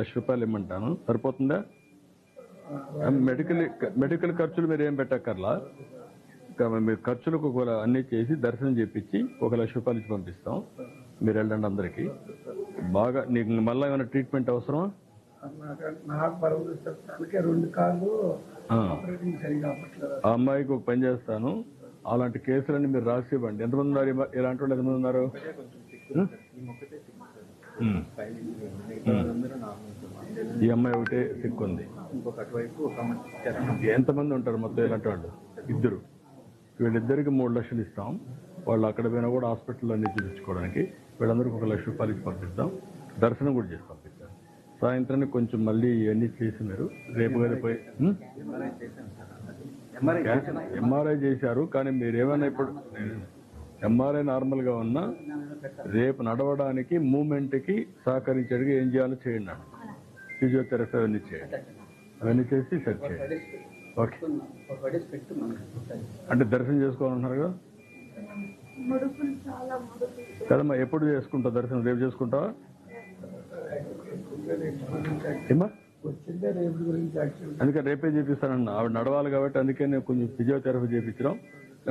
లక్ష రూపాయలు ఇమ్మంటాను. సరిపోతుందా? Medical medical ఖర్చులు మీరు ఏం పెట్టక్కర్లా. ఇంకా మీరు ఖర్చులకు కూడా అన్ని చేసి దర్శనం చేపించి ఒక లక్ష రూపాయలు ఇచ్చి పంపిస్తాం. మీరు వెళ్ళండి అందరికీ. బాగా నీకు మళ్ళీ ఏమైనా ట్రీట్మెంట్ అవసరమా? ఆ. అమ్మాయికి ఒక పని చేస్తాను. అలాంటి కేసులన్నీ మీరు రాసి ఇవ్వండి. ఎంతమంది ఉన్నారు ఇలాంటి వాళ్ళు ఎంతమంది ఉన్నారు. ఈ అమ్మాయి ఒకటే అమ్మాయి చరణం ఎంతమంది ఉంటారు మొత్తం ఇలాంటి వాళ్ళు? ఇద్దరు. వీళ్ళిద్దరికి మూడు లక్షలు ఇస్తాం. వాళ్ళు అక్కడ పోయినా కూడా హాస్పిటల్లో అన్ని చూపించుకోవడానికి వీళ్ళందరికీ ఒక లక్ష రూపాయలు ఇచ్చి పంపిస్తాం. దర్శనం కూడా చేసి పంపిస్తాం సాయంత్రానికి కొంచెం మళ్ళీ ఇవన్నీ చేసి మీరు రేపు కదా పోయి ఉం? ఎంఆర్ఐ చేశారు కానీ మీరు ఏమైనా ఇప్పుడు ఎంఆర్ఐ నార్మల్గా ఉన్నా రేపు నడవడానికి మూమెంట్కి సహకరించడానికి ఏం చేయాలో చేయండి ఫిజియోథెరపీ అవన్నీ చేయండి. అవన్నీ చేసి సెట్ చేయండి. ఓకే. అంటే దర్శనం చేసుకోవాలన్నారు కదా? కదమ్మా ఎప్పుడు చేసుకుంటావు దర్శనం? రేపు చేసుకుంటావా? ఏమ్మా? వచ్చిందే రేపు చేపిస్తానన్న. ఆవిడ నడవాలి కాబట్టి అందుకే నేను కొంచెం ఫిజియోథెరపీ చేయించడం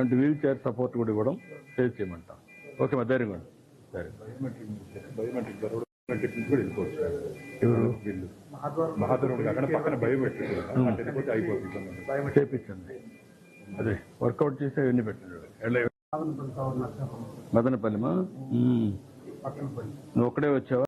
అంటే వీల్ చైర్ సపోర్ట్ కూడా ఇవ్వడం ఫేస్ చేయమంటాం. ఓకే మా ధైర్యం పక్కన అయిపోతుంది చేపించండి. అదే వర్కౌట్ చేసి అవన్నీ పెట్టండి. మదనపల్లిమా? ఉమ్. పక్కన పడి నువ్వు ఒక్కడే వచ్చావా?